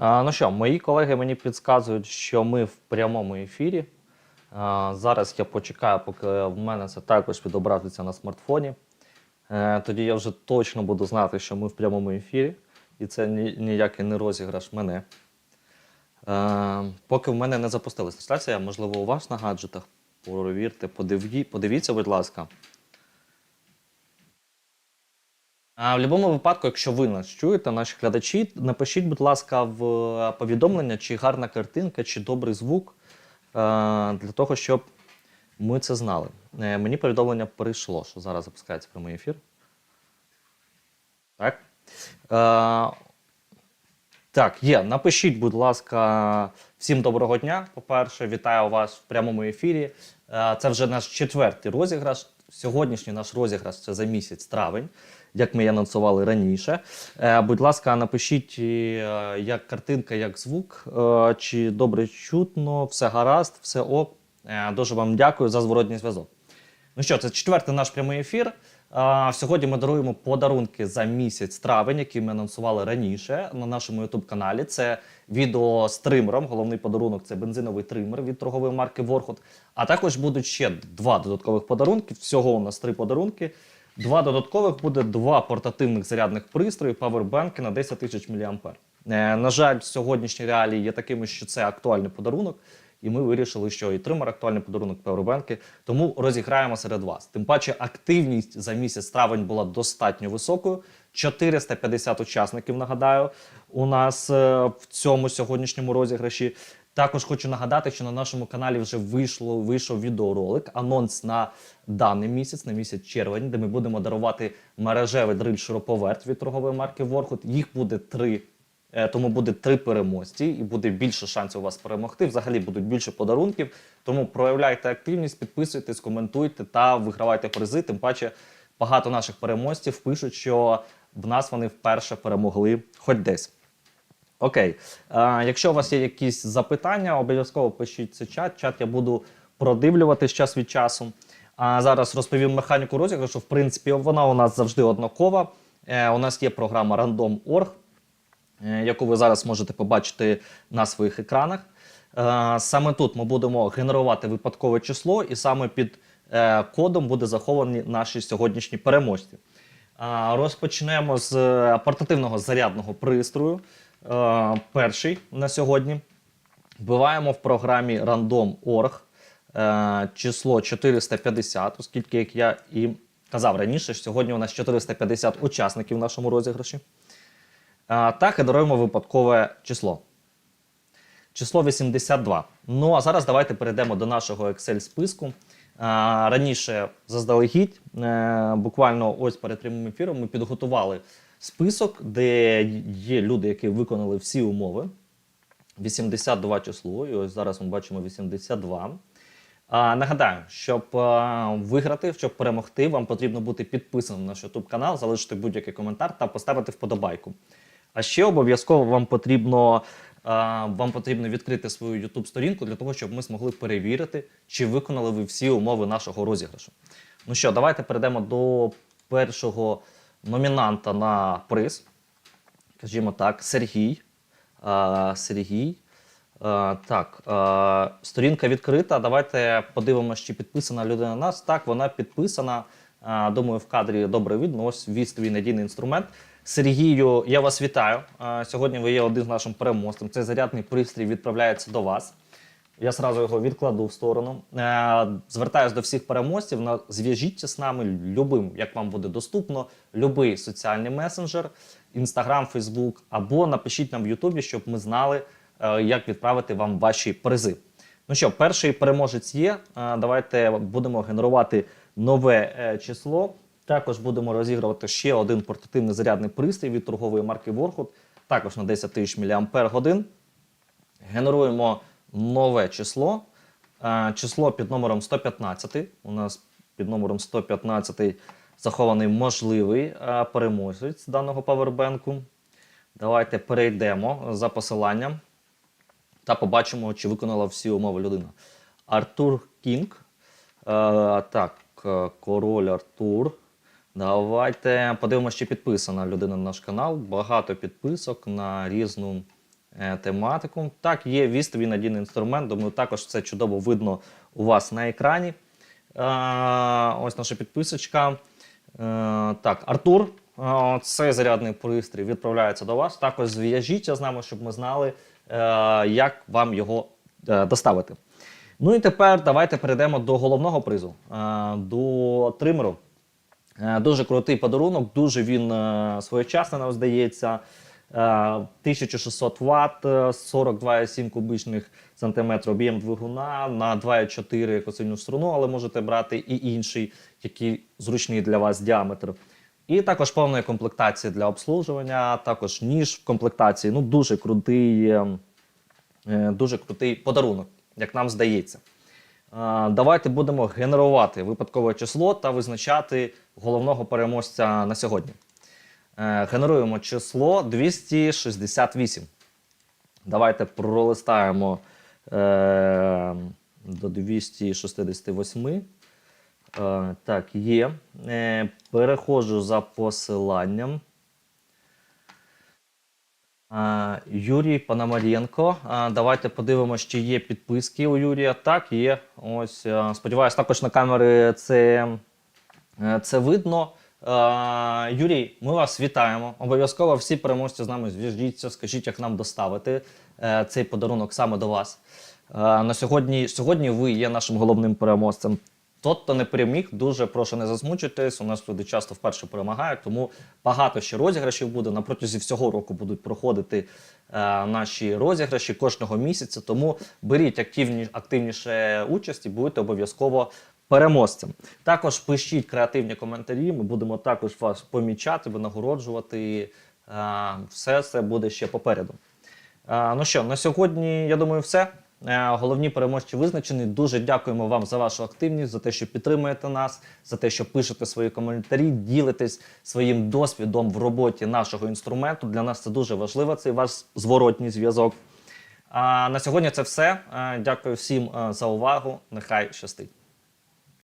Ну що, мої колеги мені підказують, що ми в прямому ефірі. Зараз я почекаю, поки в мене це також відобразиться на смартфоні. Е, тоді я вже точно буду знати, що ми в прямому ефірі, і це ніякий не розіграш мене. Е, поки в мене не запустилась трансляція, можливо, у вас на гаджетах. Провірте, подиві, подивіться, будь ласка. А в будь-якому випадку, якщо ви нас чуєте, наші глядачі, напишіть, будь ласка, в е, повідомлення, чи гарна картинка, чи добрий звук, е, для того, щоб ми це знали. Е, Мені повідомлення прийшло, що зараз запускається прямий ефір. Так. Так, є. Напишіть, будь ласка, всім доброго дня. По-перше, вітаю вас в прямому ефірі. Це вже наш четвертий розіграш. Сьогоднішній наш розіграш це за місяць травень, як ми і анонсували раніше. Е, Будь ласка, напишіть, е, як картинка, як звук, е, чи добре чутно, все гаразд, все ок. Дуже вам дякую за зворотній зв'язок. Ну що, це четвертий наш прямий ефір. Сьогодні ми даруємо подарунки за місяць травень, які ми анонсували раніше на нашому youtube каналі. Це відео з тримером. Головний подарунок це бензиновий тример від торгової марки Ворхот. А також будуть ще два додаткових подарунки. Всього у нас три подарунки. Два додаткових буде два портативних зарядних пристрої, павербанки на 10 тисяч мА. Е, на жаль, сьогоднішні реалії є такими, що це актуальний подарунок. І ми вирішили, що і тример актуальний подарунок павербанки, тому розіграємо серед вас. Тим паче, активність за місяць травень була достатньо високою. 450 учасників. Нагадаю, у нас е, в цьому сьогоднішньому розіграші. Також хочу нагадати, що на нашому каналі вже вийшло вийшов відеоролик, анонс на даний місяць, на місяць червень, де ми будемо дарувати мережевий дриль шуруповерт від торгової марки Ворхут. Їх буде три Е, Тому буде три переможці, і буде більше шансів у вас перемогти. Взагалі будуть більше подарунків. Тому проявляйте активність, підписуйтесь, коментуйте та вигравайте призи. Тим паче багато наших переможців пишуть, що в нас вони вперше перемогли хоч десь. Окей, а, якщо у вас є якісь запитання, обов'язково пишіть це чат. Чат я буду продивлюватись час від часу. А зараз розповім механіку розіграшу. В принципі, вона у нас завжди однакова. Е, у нас є програма Random.org, е, яку ви зараз можете побачити на своїх екранах. Е, Саме тут ми будемо генерувати випадкове число, і саме під е, кодом буде заховані наші сьогоднішні переможці. А, Розпочнемо з е, портативного зарядного пристрою. Е, Перший на сьогодні. Вбиваємо в програмі Random.org е, число 450, оскільки, як я і казав раніше, сьогодні у нас 450 учасників в нашому розіграші. Е, Та генеруємо випадкове число. Число 82. Ну а зараз давайте перейдемо до нашого Excel-списку. Раніше заздалегідь, буквально ось перед прямим ефіром, ми підготували список, де є люди, які виконали всі умови. 82 число, і ось зараз ми бачимо 82. А, нагадаю, щоб а, виграти, щоб перемогти, вам потрібно бути підписаним на наш YouTube канал, залишити будь-який коментар та поставити вподобайку. А ще обов'язково вам потрібно, а, вам потрібно відкрити свою YouTube сторінку для того, щоб ми змогли перевірити, чи виконали ви всі умови нашого розіграшу. Ну що, давайте перейдемо до першого номінанта на приз. Скажімо так, Сергій. А, Сергій. А, так, а, сторінка відкрита. Давайте подивимося, чи підписана людина на нас. Так, вона підписана. А, думаю, в кадрі добре видно. Ось віз твій надійний інструмент. Сергію, я вас вітаю. А, сьогодні ви є один з нашим переможцем. Цей зарядний пристрій відправляється до вас. Я сразу його відкладу в сторону. Е, звертаюсь до всіх переможців. На зв'яжіться з нами любим, як вам буде доступно, любий соціальний месенджер, Інстаграм, Фейсбук, або напишіть нам в Ютубі, щоб ми знали, е, як відправити вам ваші призи. Ну що, перший переможець є. Е, давайте будемо генерувати нове число. Також будемо розігрувати ще один портативний зарядний пристрій від торгової марки Ворхут, також на 10 тисяч мАч. Генеруємо нове число. Е, Число під номером 115. У нас під номером 115 захований можливий е, переможець даного павербенку. Давайте перейдемо за посиланням та побачимо, чи виконала всі умови людина. Артур Кінг. Е, так, король Артур. Давайте подивимося, чи підписана людина на наш канал. Багато підписок на різну тематику. Так, є вістовий надійний інструмент, думаю, також це чудово видно у вас на екрані. Е, ось наша підписочка. Е, так, Артур, е, цей зарядний пристрій відправляється до вас. Також зв'яжіться з нами, щоб ми знали, е, як вам його е, доставити. Ну і тепер давайте перейдемо до головного призу, е, до тримеру. Е, Дуже крутий подарунок, дуже він е, своєчасно нам здається. Е, 1600 Вт, е, 42,7 кубічних сантиметрів об'єм двигуна на 2,4 косильну струну, але можете брати і інший, який зручний для вас діаметр. І також повна комплектація для обслужування, також ніж в комплектації. Ну, дуже крутий, е, е, дуже крутий подарунок, як нам здається. Е, Давайте будемо генерувати випадкове число та визначати головного переможця на сьогодні. Е, Генеруємо число 268. Давайте пролистаємо е, до 268. Е, так, є. Е, переходжу за посиланням. Е, Юрій Пономаренко. Е, Давайте подивимося, чи є підписки у Юрія. Так, є. Ось, е, сподіваюсь, також на камери це, е, це видно. Юрій, ми вас вітаємо. Обов'язково всі переможці з нами зв'яжіться, скажіть, як нам доставити е, цей подарунок саме до вас. Е, На сьогодні, сьогодні ви є нашим головним переможцем. Тот, хто не переміг, дуже прошу не засмучуйтесь. У нас люди часто вперше перемагають, тому багато ще розіграшів буде. На протязі всього року будуть проходити е, наші розіграші кожного місяця. Тому беріть активні, активніше участь і будете обов'язково переможцем. Також пишіть креативні коментарі. Ми будемо також вас помічати, винагороджувати. Е, все це буде ще попереду. Е, Ну що, на сьогодні, я думаю, все. Е, Головні переможці визначені. Дуже дякуємо вам за вашу активність, за те, що підтримуєте нас, за те, що пишете свої коментарі, ділитесь своїм досвідом в роботі нашого інструменту. Для нас це дуже важливо, цей ваш зворотній зв'язок. А на сьогодні це все. Дякую всім за увагу. Нехай щастить.